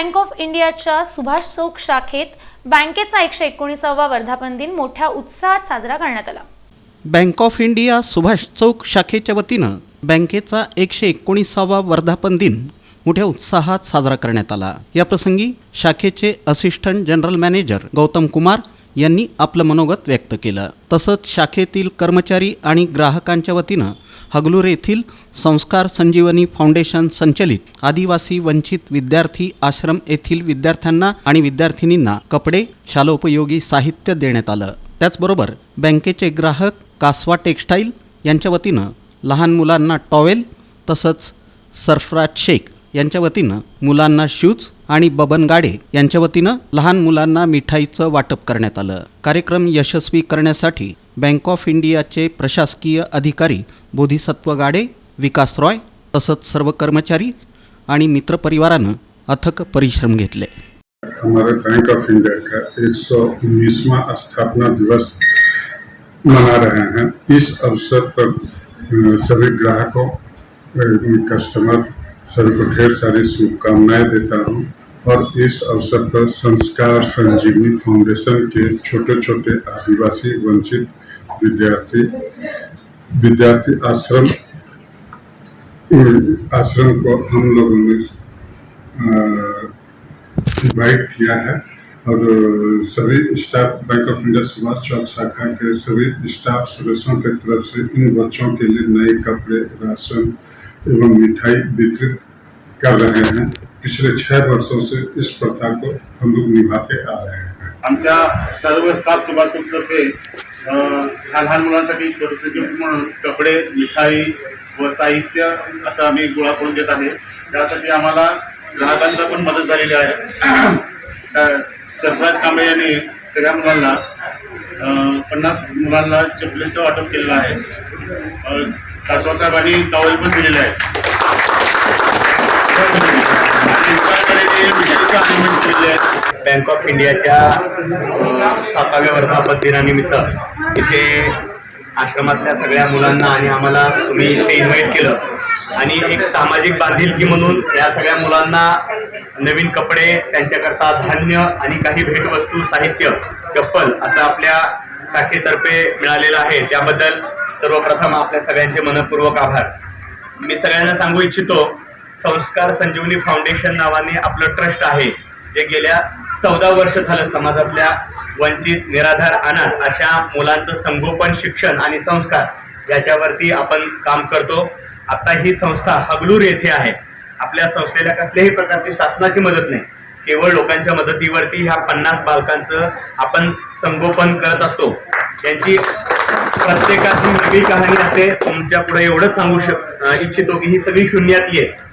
Bank of इंडियाच्या सुभाष चौक शाखेत बँकेचा एकशे एकोणीसावा वर्धापन दिन मोठ्या उत्साहात साजरा करण्यात आला. Bank of India Subhash Chowk शाखेच्या वतीनं बँकेचा एकशे एकोणीसावा वर्धापन दिन मोठ्या उत्साहात साजरा करण्यात आला. याप्रसंगी शाखेचे assistant general manager Gautam Kumar यांनी आपलं मनोगत व्यक्त केलं. तसंच शाखेतील कर्मचारी आणि ग्राहकांच्या वतीनं हगलूर येथील संस्कार संजीवनी फाउंडेशन संचलित आदिवासी वंचित विद्यार्थी आश्रम येथील विद्यार्थ्यांना आणि विद्यार्थिनींना कपडे शालोपयोगी साहित्य देण्यात आलं. त्याचबरोबर बँकेचे ग्राहक कासवा टेक्स्टाईल यांच्या वतीनं लहान मुलांना टॉवेल तसंच सरफराज शेख यांच्या वतीनं मुलांना शूज आणि बबन गाडे यांच्या वतीनं लहान मुलांना मिठाईचं वाटप करण्यात आलं. कार्यक्रम यशस्वी करण्यासाठी बँक ऑफ इंडियाचे प्रशासकीय अधिकारी बोधिसत्व गाडे विकास रॉय तसंच सर्व कर्मचारी आणि मित्रपरिवारानं अथक परिश्रम घेतले. हमारे बैंक ऑफ इंडिया का एक सौ उन्नीसवा स्थापना दिवस मना रहे हैं। इस अवसर पर सभी ग्राहकों कस्टमर सभी को ढेर सारी शुभकामनाएँ देता हूँ और इस अवसर पर संस्कार संजीवनी फाउंडेशन के छोटे छोटे आदिवासी वंचित विद्यार्थी विद्यार्थी आश्रम आश्रम को हम लोगों ने इन्वाइट किया है और सभी staff bank of India Subhash Chowk शाखा के सभी स्टाफ सदस्यों की तरफ़ से इन बच्चों के लिए नए कपड़े, राशन एवं मिठाई वितरित कर रहे हैं। पिछले छह वर्षों से इस प्रथा को हम लोग निभाते आ रहे हैं। सर्व स्टाफ सुभाषतर्फे लहान लहान मुलांसाठी छोटे म्हणून कपडे, मिठाई व साहित्य, असं आम्ही गोळा करून देत आहे. त्यासाठी आम्हाला ग्राहकांचा पण मदत झालेली आहे. सरफराज कांबळे यांनी सगळ्या मुलांना पन्नास मुलांना चपलीचं वाटप केलेलं आहे. साहेबांनी टॉवेल पण दिलेले आहे बँक ऑफ इंडियाच्या सातव्या साताव्या वर्धापन दिनानिमित्त इथे आश्रमातल्या सगळ्या मुलांना आणि आम्हाला तुम्ही इथे इन्व्हाइट केलं. आणि एक सामाजिक बांधिलकी म्हणून या सगळ्या मुलांना नवीन कपडे त्यांच्याकरता धान्य आणि काही भेटवस्तू साहित्य चप्पल असं आपल्या शाखेतर्फे मिळालेलं आहे. त्याबद्दल सर्वप्रथम आपल्या सगळ्यांचे मनपूर्वक आभार. मी सगळ्यांना सांगू इच्छितो संस्कार संजीवनी फाउंडेशन नावाने आपलं ट्रस्ट आहे जे गेल्या चौदा वर्ष झालं समाजातल्या वंचित निराधार अनाथ अशा मुलांचं संगोपन शिक्षण आणि संस्कार याच्यावरती आपण काम करतो. आता ही संस्था हगलूर येथे आहे. आपल्या संस्थेला कसल्याही प्रकारची शासनाची मदत नाही. केवळ लोकांच्या मदतीवरती ह्या पन्नास बालकांचं आपण संगोपन करत असतो. यांची प्रत्येकाची वेगळी कहाणी असते. तुमच्यापुढे एवढंच सांगू शक इच्छितो की ही सगळी शून्यातली आहे